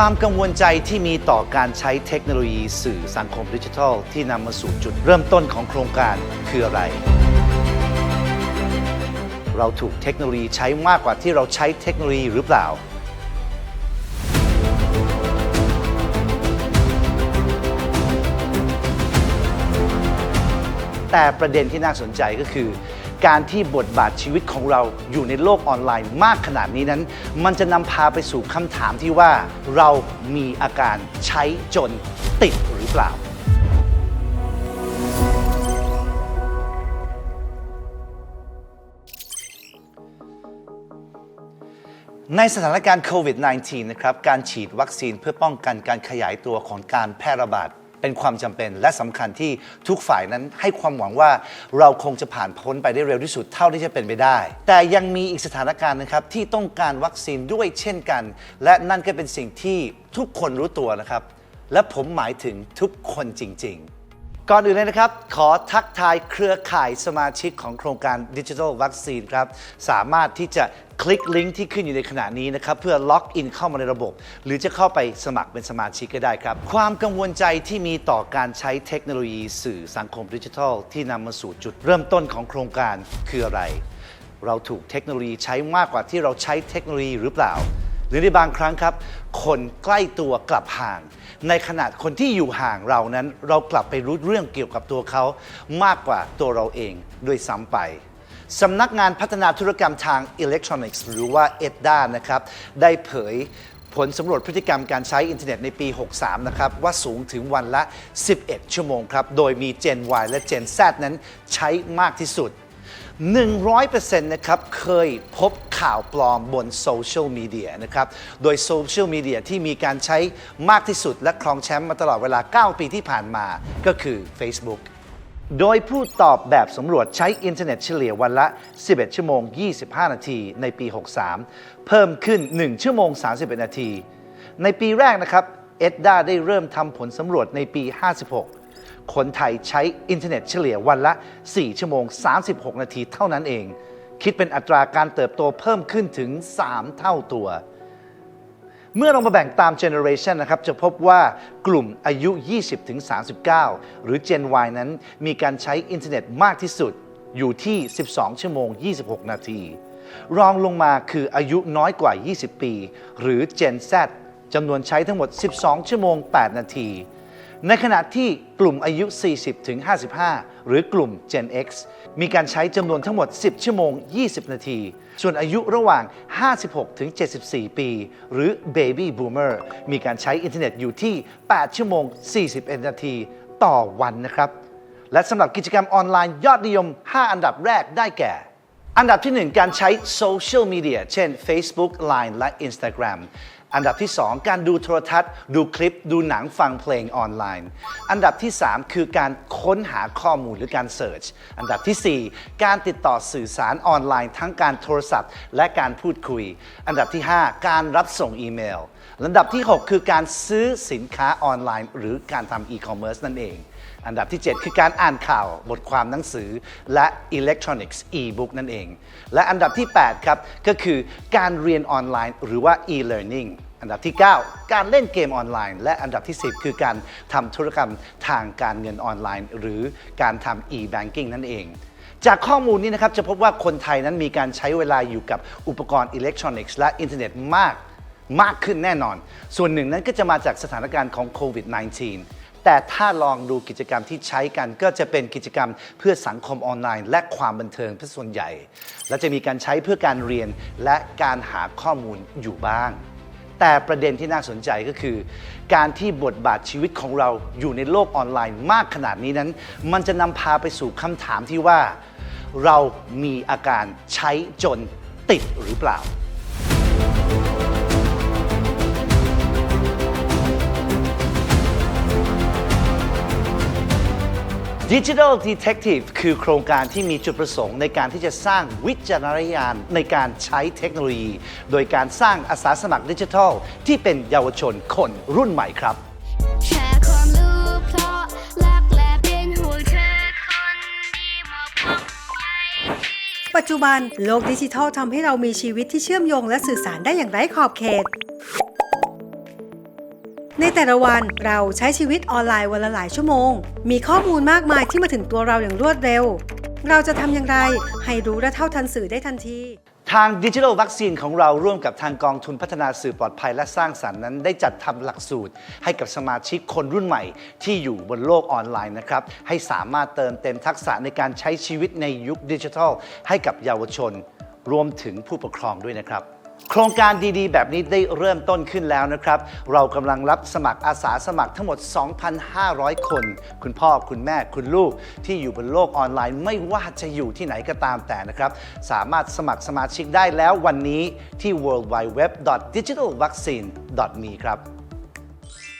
ความกังวลใจที่มีต่อการใช้เทคโนโลยีสื่อสังคมดิจิทัล ที่นำมาสู่จุดเริ่มต้นของโครงการคืออะไร เราถูกเทคโนโลยีใช้มากกว่าที่เราใช้เทคโนโลยีหรือเปล่า แต่ประเด็นที่น่าสนใจก็คือ การที่บทบาทชีวิตของเราอยู่ในโลกออนไลน์มากขนาดนี้นั้น มันจะนำพาไปสู่คำถามที่ว่าเรามีอาการใช้จนติดหรือเปล่า ในสถานการณ์โควิด -19 นะครับ การฉีดวัคซีนเพื่อป้องกันการขยายตัวของการแพร่ระบาด เป็นความจำเป็นและสำคัญที่ทุกฝ่ายนั้นให้ความหวังว่าเราคงจะผ่านพ้นไปได้เร็วที่สุดเท่าที่จะเป็นไปได้ แต่ยังมีอีกสถานการณ์นะครับที่ต้องการวัคซีนด้วยเช่นกัน และนั่นก็เป็นสิ่งที่ทุกคนรู้ตัวนะครับ และผมหมายถึงทุกคนจริง ๆ ก่อนอื่นเลยนะครับ ขอทักทายเครือข่ายสมาชิกของโครงการดิจิทัลวัคซีนครับ สามารถที่จะคลิกลิงก์ที่ขึ้นอยู่ในขณะนี้นะครับ เพื่อล็อกอินเข้ามาในระบบ หรือจะเข้าไปสมัครเป็นสมาชิกก็ได้ครับ ความกังวลใจที่มีต่อการใช้เทคโนโลยีสื่อสังคมดิจิทัล ที่นำมาสู่จุดเริ่มต้นของโครงการคืออะไร เราถูกเทคโนโลยีใช้มากกว่าที่เราใช้เทคโนโลยีหรือเปล่า หรือในบางครั้งครับ คนใกล้ตัวกลับห่าง ในขณะคนที่อยู่ห่างเรานั้น เรากลับไปรู้เรื่องเกี่ยวกับตัวเขา มากกว่าตัวเราเองด้วยซ้ำไปสำนักงานพัฒนาธุรกรรมทางอิเล็กทรอนิกส์หรือว่า EDDA นะครับ ได้เผยผลสำรวจพฤติกรรมการใช้อินเทอร์เน็ตในปี 63 นะครับ ว่าสูงถึงวันละ 11 ชั่วโมงครับ โดยมี Gen Y และ Gen Z นั้นใช้มากที่สุด 100%นะครับเคยพบข่าวปลอมบนโซเชียลมีเดียนะครับ โดยโซเชียลมีเดียที่มีการใช้มากที่สุดและครองแชมป์มาตลอดเวลา 9 ปีที่ผ่านมาก็คือ Facebook โดยผู้ตอบแบบสำรวจใช้อินเทอร์เน็ตเฉลี่ยวันละ 11 ชั่วโมง 25 นาทีในปี 63 เพิ่มขึ้น 1 ชั่วโมง 31 นาที ในปีแรกนะครับ เอ็ดด้าได้เริ่มทำผลสำรวจในปี 56 คนไทยใช้อินเทอร์เน็ตเฉลี่ยวันละ 4 ชั่วโมง 36 นาทีเท่านั้นเอง คิดเป็นอัตราการเติบโตเพิ่มขึ้นถึง 3 เท่าตัว เมื่อเรามาแบ่งตาม generation นะครับ จะพบว่ากลุ่มอายุ 20-39 หรือ Gen Y นั้น มีการใช้อินเทอร์เน็ตมากที่สุดอยู่ที่ 12 ชั่วโมง 26 นาที รองลงมาคืออายุน้อยกว่า 20 ปี หรือ Gen Z จำนวนใช้ทั้งหมด 12 ชั่วโมง 8 นาที ในขณะที่กลุ่มอายุ 40-55 หรือกลุ่ม Gen X มีการใช้จำนวนทั้งหมด 10 ชั่วโมง 20 นาที ส่วนอายุระหว่าง 56-74 ปี หรือ Baby Boomer มีการใช้อินเทอร์เน็ตอยู่ที่ 8 ชั่วโมง 41 นาทีต่อวันนะครับ และสำหรับกิจกรรมออนไลน์ยอดนิยม 5 อันดับแรกได้แก่อันดับที่ 1 การใช้โซเชียลมีเดียเช่น Facebook Line และ Instagram อันดับที่ 2 การดูโทรทัศน์ ดูคลิป ดูหนังฟังเพลงออนไลน์ อันดับที่ 3 คือการค้นหาข้อมูลหรือการเสิร์ช อันดับทีสี่4 การติดต่อสื่อสารออนไลน์ ทั้งการโทรศัพท์ และการพูดคุย อันดับที่ 5 การรับส่งอีเมลอันดับที่ 6 คือการซื้อสินค้าออนไลน์ หรือการทำอีคอมเมิร์ซนั่นเอง อันดับที่ 7 คือการอ่านข่าว บทความหนังสือ และอิเล็กทรอนิกส์ e-book นั่นเอง และอันดับที่ 8 ครับ ก็คือการเรียนออนไลน์ หรือว่า e-learning อันดับที่ 9 การเล่นเกมออนไลน์ และอันดับที่ 10 คือการทำธุรกรรมทางการเงินออนไลน์ หรือการทำ e-banking นั่นเอง จากข้อมูลนี้นะครับจะพบว่าคนไทยนั้นมีการใช้เวลาอยู่กับอุปกรณ์อิเล็กทรอนิกส์และอินเทอร์เน็ตมากมากขึ้นแน่นอน ส่วนหนึ่งนั้นก็จะมาจากสถานการณ์ของโควิด -19 แต่ถ้าลองดูกิจกรรมที่ใช้กันก็จะเป็นกิจกรรมเพื่อสังคมออนไลน์ และความบันเทิงเป็นส่วนใหญ่ และจะมีการใช้เพื่อการเรียนและการหาข้อมูลอยู่บ้าง แต่ประเด็นที่น่าสนใจก็คือ การที่บทบาทชีวิตของเราอยู่ในโลกออนไลน์มากขนาดนี้นั้น มันจะนำพาไปสู่คำถามที่ว่า เรามีอาการใช้จนติดหรือเปล่า Digital Detective คือโครงการที่มีจุดประสงค์ในการที่จะสร้างวิจารณญาณในการใช้เทคโนโลยี โดยการสร้างอาสาสมัครดิจิทัล ที่เป็นเยาวชนคนรุ่นใหม่ครับแชร์ความรู้เพราะรักและเป็นห่วงเธอคนดีมาพบปัจจุบันโลกดิจิทัลทำให้เรามีชีวิตที่เชื่อมโยงและสื่อสารได้อย่างไร้ขอบเขต ในแต่ละวันเราใช้ชีวิตออนไลน์วันละหลายชั่วโมง มีข้อมูลมากมายที่มาถึงตัวเราอย่างรวดเร็ว เราจะทำอย่างไรให้รู้และเท่าทันสื่อได้ทันที ทางดิจิทัลวัคซีนของเราร่วมกับทางกองทุนพัฒนาสื่อปลอดภัยและสร้างสรรค์นั้น ได้จัดทำหลักสูตร ให้กับสมาชิกคนรุ่นใหม่ ที่อยู่บนโลกออนไลน์นะครับ ให้สามารถเติมเต็มทักษะในการใช้ชีวิตในยุคดิจิทัล ให้กับเยาวชน รวมถึงผู้ปกครองด้วยนะครับ โครงการดีๆ แบบนี้ได้เริ่มต้นขึ้นแล้วนะครับ เรากำลังรับสมัครอาสาสมัครทั้งหมด 2,500 คน คุณพ่อคุณแม่คุณลูกที่อยู่บนโลกออนไลน์ ไม่ว่าจะอยู่ที่ไหนก็ตามแต่นะครับ สามารถสมัครสมาชิกได้แล้ววันนี้ที่ w w w d i g i t a l v a c c i n e m e ครับ